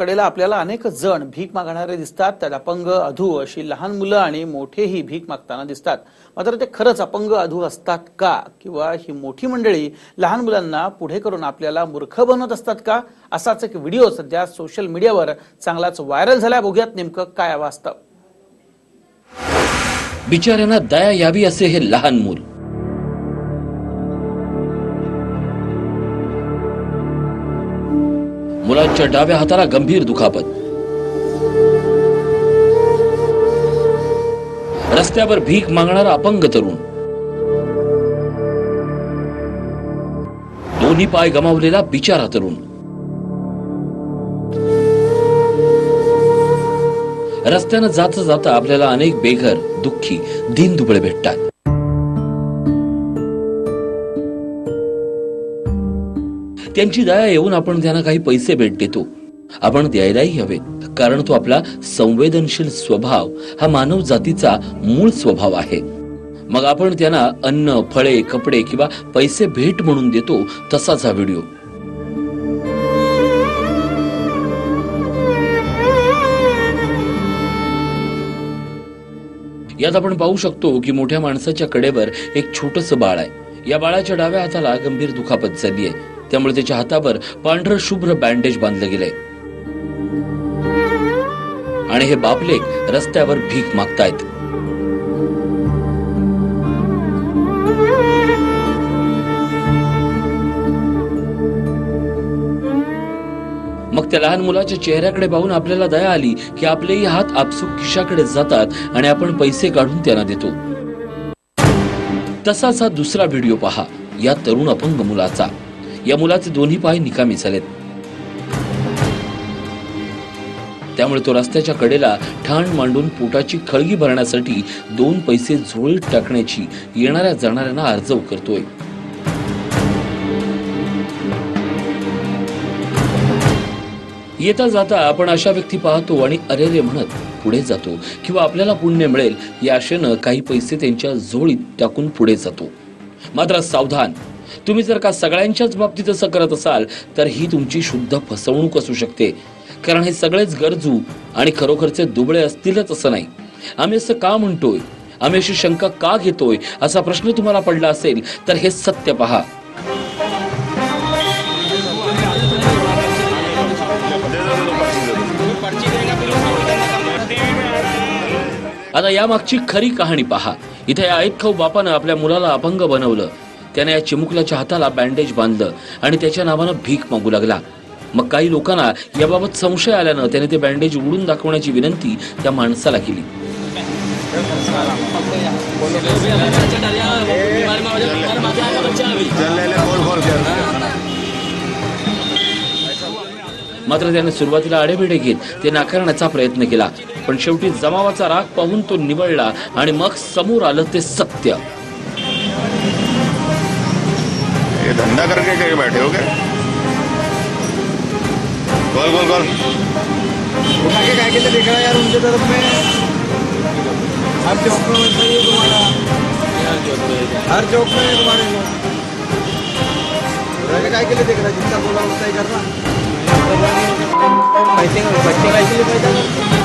कडेला आपल्याला अनेक जण भीक मागणारे दिसतात. त्यात अपंग अधू अशी लहान मुलं आणि मोठेही भीक मागताना दिसतात. मात्र ते खरंच अपंग अधू असतात का? किंवा ही मोठी मंडळी लहान मुलांना पुढे करून आपल्याला मूर्ख बनवत असतात का? असाच एक व्हिडिओ सध्या सोशल मीडियावर चांगलाच व्हायरल झाला बघूयात नेमकं काय वाचतं बिचाऱ्यांना दया यावी असे हे लहान मूल. मुलांच्या डाव्या हाताला गंभीर दुखापत. रस्त्यावर भीक मागणारा अपंग तरुण. दोन्ही पाय गमावलेला बिचारा तरुण. रस्त्यानं जाता जाता आपल्याला अनेक बेघर दुःखी दिन दुबळे भेटतात. त्यांची दया येऊन आपण त्यांना काही पैसे भेट देतो. आपण द्यायलाही हवेत कारण तो आपला संवेदनशील स्वभाव हा मानव जातीचा मूळ स्वभाव आहे. मग आपण त्यांना अन्न फळे कपडे किंवा पैसे भेट म्हणून देतो तसाच हा व्हिडिओ. यात आपण पाहू शकतो की मोठ्या माणसाच्या कडेवर एक छोटस बाळ आहे. या बाळाच्या डाव्या हाताला गंभीर दुखापत झाली आहे. त्यामुळे त्याच्या हातावर पांढरं शुभ्र बँडेज बांधलं गेलंय. आणि हे बापलेक रस्त्यावर भीक मागतायत. मग त्या लहान मुलाच्या चेहऱ्याकडे पाहून आपल्याला दया आली की आपलेही हात आपसूक खिशाकडे जातात आणि आपण पैसे काढून त्यांना देतो. तसाच हा दुसरा व्हिडिओ पहा. या तरुण अपंग मुलाचा. या मुलाचे दोन्ही पाय निकामी झालेत. त्यामुळे तो रस्त्याच्या कडेला ठाण मांडून पोटाची खळगी भरण्यासाठी दोन पैसे झोळीत टाकण्याची येणाऱ्या जाणाऱ्यांना अर्जव करतोय. येता जाता आपण अशा व्यक्ती पाहतो आणि अरे रे म्हणत पुढे जातो किंवा आपल्याला पुण्य मिळेल या आशेनं काही पैसे त्यांच्या झोळीत टाकून पुढे जातो. मात्र सावधान तुम्ही जर का सगळ्यांच्याच बाबतीत असं करत असाल तर ही तुमची शुद्ध फसवणूक असू शकते. कारण हे सगळेच गरजू आणि खरोखरचे दुबळे असतीलच असं नाही. आम्ही असं का म्हणतोय? आम्ही अशी शंका का घेतोय? असा प्रश्न तुम्हाला पडला असेल तर हे सत्य पहा. आता यामागची खरी कहाणी पहा. इथे या खाऊ बापानं आपल्या मुलाला अपंग बनवलं. त्याने या चिमुकल्याच्या हाताला बँडेज बांधलं आणि त्याच्या नावानं भीक मागू लागला. मग काही लोकांना याबाबत संशय आल्यानं त्याने ते बँडेज उडून दाखवण्याची विनंती त्या माणसाला केली. मात्र त्याने सुरुवातीला आडेबिडे घेत ते नाकारण्याचा प्रयत्न केला पण शेवटी जमावाचा राग पाहून तो निवडला आणि मग समोर आलं ते सत्य. ये धंधा करके कहीं बैठे हो क्या कॉल कॉल कॉल उठा के काय केलं देखा यार उनके तरफ़ में। हर चौक में वैसा ही तुम्हारा। हर चौक में तुम्हारे लोग के काय केलं देख रहा जिसका बोला उसका ही करना पैसे बच्चे काय केले पैसा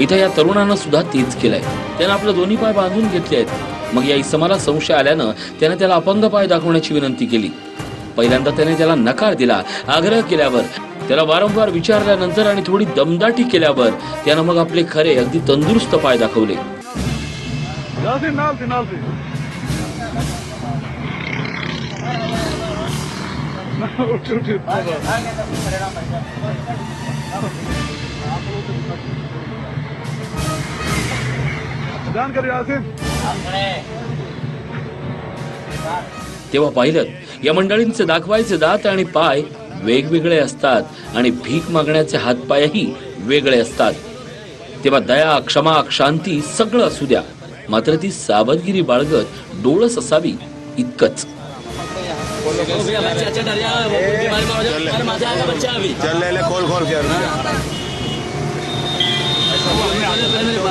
इथं या तरुणानं सुद्धा तेच केलंय त्यानं आपले दोन्ही पाय बांधून घेतले आहेत मग या इसमाला संशय आल्यानं त्यानं त्याला अपंग पाय दाखवण्याची विनंती केली पहिल्यांदा त्याने त्याला नकार दिला आग्रह केल्यावर त्याला वारंवार विचारल्यानंतर आणि थोडी दमदाटी केल्यावर त्यानं मग आपले खरे अगदी तंदुरुस्त पाय दाखवले तेव्हा पाहिलं या मंडळींचे दाखवायचे दात आणि पाय वेगवेगळे असतात आणि भीक मागण्याचे हातपायही वेगळे असतात. तेव्हा दया क्षमा शांती सगळं असू द्या. मात्र ती सावधगिरी बाळगत डोळस असावी इतकंच. खोल खोल